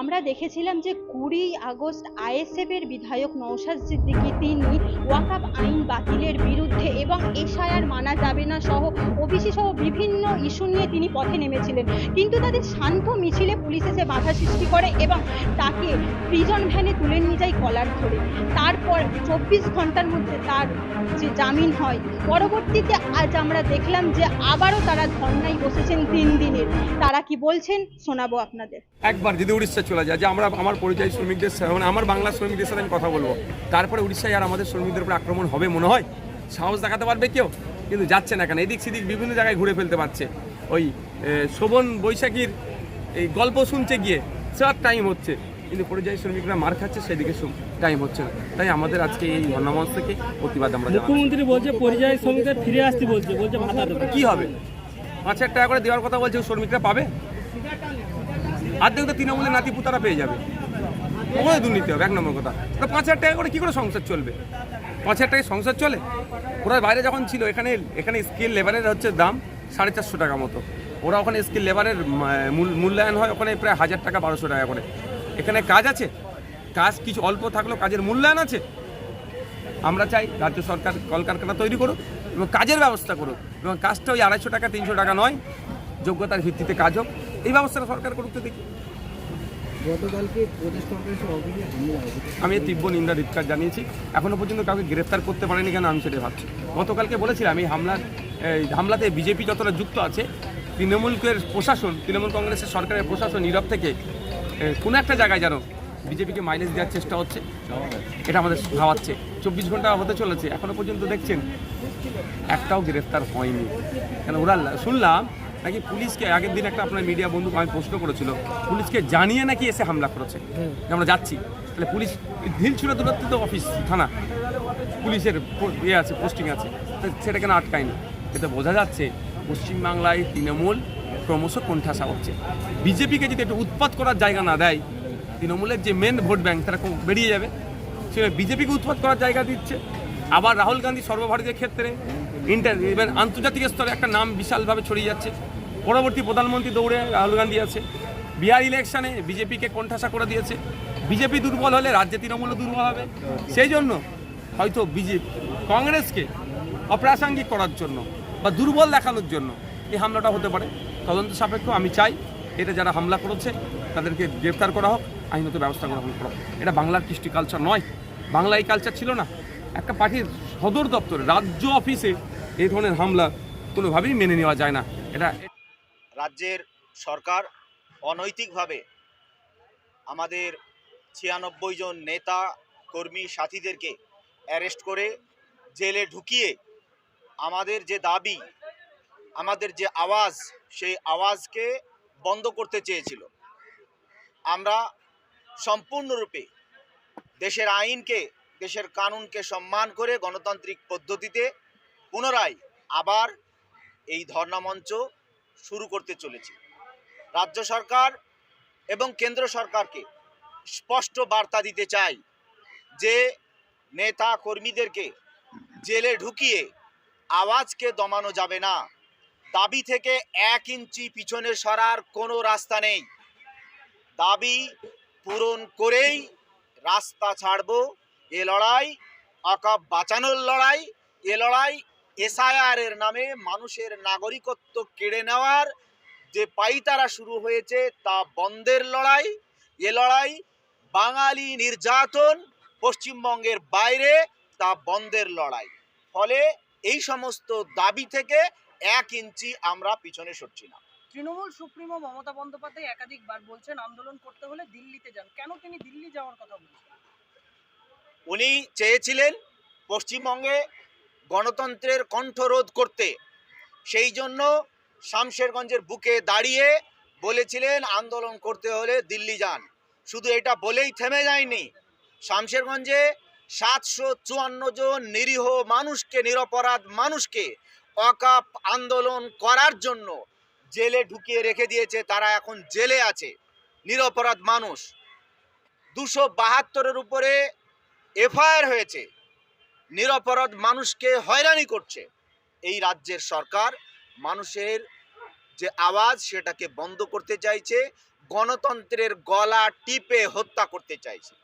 আমরা দেখেছিলাম যে কুড়ি আগস্ট আইএসএফের বিধায়ক নৌশাদ সিদ্দিকী তিনি ওয়াকাব আইন বাতিলের বিরুদ্ধে এবং এসআইআর মানা যাবে না সহ ওবিসি সহ বিভিন্ন ইস্যু নিয়ে তিনি পথে নেমেছিলেন। কিন্তু তাদের শান্ত মিছিলে পুলিশ এসে বাধা সৃষ্টি করে এবং তাকে প্রিজন ভ্যানে তুলে নিয়ে যায় কলার ধরে। তারপর চব্বিশ ঘণ্টার মধ্যে তার যে জামিন হয়, পরবর্তীতে আজ আমরা দেখলাম যে আবারও তারা ধর্নায় বসেছেন তিন দিনের। তারা কি বলছেন শোনাবো আপনাদের। একবার যদি উড়িষ্যা চলে যায় যে আমরা আমার পরিযায়ী শ্রমিকদের মানে আমার বাংলা শ্রমিকদের সাথে আমি কথা বলব। তারপরে উড়িষ্যায় আর আমাদের শ্রমিকদের উপর আক্রমণ হবে মনে হয়? সাহস দেখাতে পারবে কেউ? কিন্তু যাচ্ছে না কেন? এদিক সেদিক বিভিন্ন জায়গায় ঘুরে ফেলতে পারছে। ওই শোভন বৈশাখীর এই গল্প শুনতে গিয়ে সব টাইম হচ্ছে। কিন্তু পরিযায়ী শ্রমিকরা মার খাচ্ছে সেদিকে টাইম হচ্ছে না। তাই আমাদের আজকে এই ধর্ণামঞ্চ থেকে প্রতিবাদ আমরা মুখ্যমন্ত্রী বলছে পরিযায়ী শ্রমিকদের ফিরে আসতে বলছে বলছে ভাতা কি হবে? পাঁচ হাজার টাকা করে দেওয়ার কথা বলছে শ্রমিকরা পাবে? অর্ধেক তো তৃণমূলের নাতি পুতারা পেয়ে যাবে। ওখানে দুর্নীতি হবে, এক নম্বর কথা। তো পাঁচ হাজার টাকা করে কী করে সংসার চলবে? পাঁচ হাজার টাকায় সংসার চলে? ওরা বাইরে যখন ছিল, এখানে এখানে স্কিল লেবারের হচ্ছে দাম সাড়ে চারশো টাকা মতো। ওরা ওখানে স্কিল লেবারের মূল- মূল্যায়ন হয় ওখানে প্রায় হাজার টাকা, বারোশো টাকা করে। এখানে কাজ আছে? কাজ কিছু অল্প থাকলেও কাজের মূল্যায়ন আছে? আমরা চাই রাজ্য সরকার কলকারখানা তৈরি করুক এবং কাজের ব্যবস্থা করুক এবং কাজটা ওই আড়াইশো টাকা, তিনশো টাকা নয়। যোগ্যতার ভিত্তিতে কাজ হোক। এই ব্যবস্থাটা সরকার করুক তো দেখি গতকালকে প্রদেশ কংগ্রেসের অভিযোগ হামলা হয়েছে আমি তীব্র নিন্দা ধিক্কার জানিয়েছি। এখনও পর্যন্ত কাউকে গ্রেফতার করতে পারেনি কেন আমি সেটা ভাবছি। গতকালকে বলেছিলাম, এই হামলার হামলাতে বিজেপি যতটা যুক্ত আছে তৃণমূলের প্রশাসন, তৃণমূল কংগ্রেসের সরকারের প্রশাসন নীরব থেকে কোনো একটা জায়গায় যেন বিজেপিকে মাইলেজ দেওয়ার চেষ্টা হচ্ছে, এটা আমাদের ভাবাচ্ছে। চব্বিশ ঘণ্টা হতে চলেছে, এখনও পর্যন্ত দেখছেন, একটাও গ্রেফতার হয়নি। কেন ওরা শুনলাম নাকি পুলিশকে? আগের দিন একটা আপনার মিডিয়া বন্ধু আমি প্রশ্ন করেছিল পুলিশকে জানিয়ে নাকি এসে হামলা করেছে? যে আমরা যাচ্ছি। তাহলে পুলিশ ঢিল ছিল দূরত্ব তো অফিস থানা। পুলিশের ইয়ে আছে পোস্টিং আছে। সেটা কেন আটকায়নি? এতে বোঝা যাচ্ছে পশ্চিমবাংলায় তৃণমূল ক্রমশ কোণঠাসা হচ্ছে। বিজেপিকে যদি একটু উৎপাত করার জায়গা না দেয় তৃণমূলের যে মেন ভোট ব্যাংক তারা খুব বেরিয়ে যাবে। সে বিজেপিকে উৎপাত করার জায়গা দিচ্ছে। আবার রাহুল গান্ধী সর্বভারতীয় ক্ষেত্রে ইন্টার ইভেন আন্তর্জাতিক স্তরে একটা নাম বিশালভাবে ছড়িয়ে যাচ্ছে। পরবর্তী প্রধানমন্ত্রী দৌড়ে রাহুল গান্ধী আছে। বিহার ইলেকশনে বিজেপিকে কোণঠাসা করে দিয়েছে। বিজেপি দুর্বল হলে রাজ্যে তৃণমূলও দুর্বল হবে। সেই জন্য হয়তো বিজেপি কংগ্রেসকে অপ্রাসঙ্গিক করার জন্য বা দুর্বল দেখানোর জন্য এই হামলাটা হতে পারে। তদন্ত সাপেক্ষ, আমি চাই এটা যারা হামলা করেছে, তাদেরকে গ্রেফতার করা হোক, আইনত ব্যবস্থা গ্রহণ করা এটা বাংলার কৃষ্টি কালচার নয়। বাংলা এই কালচার ছিল না। একটা পার্টির সদর দপ্তরে, রাজ্য অফিসে এই ধরনের হামলা কোনোভাবেই মেনে নেওয়া যায় না। এটা রাজ্যের সরকার অনৈতিকভাবে আমাদের ছিয়ানব্বই জন নেতা, কর্মী, সাথীদেরকে অ্যারেস্ট করে জেলে ঢুকিয়ে আমাদের যে দাবি, আমাদের যে আওয়াজ, সেই আওয়াজকে বন্ধ করতে চেয়েছিল। আমরা সম্পূর্ণরূপে দেশের আইনকে, দেশের কানুনকে সম্মান করে গণতান্ত্রিক পদ্ধতিতে পুনরায় আবার এই ধর্ণামঞ্চ শুরু করতে চলেছে। রাজ্য সরকার এবং কেন্দ্র সরকারকে স্পষ্ট বার্তা দিতে চাই যে, নেতা কর্মীদেরকে জেলে ঢুকিয়ে আওয়াজকে দমানো যাবে না। দাবি থেকে এক ইঞ্চি পিছনে সরার কোনো রাস্তা নেই। দাবি পূরণ করেই রাস্তা ছাড়ব। এ লড়াই অকাপ বাঁচানোর লড়াই, এ লড়াই এসআইআর এর নামে মানুষের নাগরিকত্ব কেড়ে নেওয়ার যে পাইতারা শুরু হয়েছে তা বন্ধের লড়াই। এ লড়াই বাঙালি নির্যাতন পশ্চিমবঙ্গের বাইরে তা বন্ধের লড়াই। ফলে এই সমস্ত দাবি থেকে এক ইঞ্চি আমরা পিছনে সরছি না। তৃণমূল সুপ্রিমো মমতা বন্দ্যোপাধ্যায় একাধিকবার বলছেন আন্দোলন করতে হলে দিল্লিতে যান। কেন তিনি দিল্লি যাওয়ার কথা বলছেন? উনি চেয়েছিলেন পশ্চিমবঙ্গে গণতন্ত্রের কণ্ঠরোধ করতে। সেই জন্য শামশেরগঞ্জের বুকে দাঁড়িয়ে বলেছিলেন, আন্দোলন করতে হলে দিল্লি যান। শুধু এটা বলেই থেমে যায়নি। শামশেরগঞ্জে সাতশো চুয়ান্ন জন নিরীহ মানুষকে, নিরপরাধ মানুষকে অকাপ আন্দোলন করার জন্য জেলে ঢুকিয়ে রেখে দিয়েছে। তারা এখন জেলে আছে, নিরপরাধ মানুষ। দুশো বাহাত্তরের উপরে এফআইআর হয়েছে। নিরপরাধ মানুষকে হয়রানি করছে। এই রাজ্যের সরকার মানুষের যে আওয়াজ সেটাকে বন্ধ করতে চাইছে, গণতন্ত্রের গলা টিপে হত্যা করতে চাইছে।